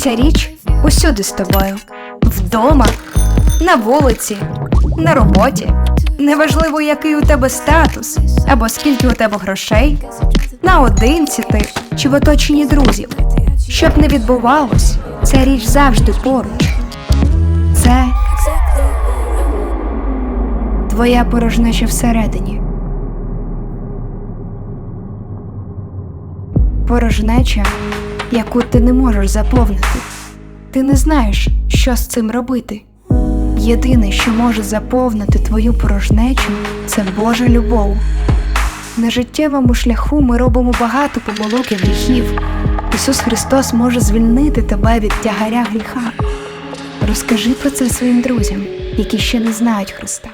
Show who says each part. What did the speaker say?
Speaker 1: Ця річ усюди з тобою. Вдома, на вулиці, на роботі. Неважливо, який у тебе статус або скільки у тебе грошей, наодинці ти чи в оточенні друзів. Щоб не відбувалось, ця річ завжди поруч. Це твоя порожнеча всередині. Порожнеча, яку ти не можеш заповнити. Ти не знаєш, що з цим робити. Єдине, що може заповнити твою порожнечу, це Божа любов. На життєвому шляху ми робимо багато помилок і гріхів. Ісус Христос може звільнити тебе від тягаря гріха. Розкажи про це своїм друзям, які ще не знають Христа.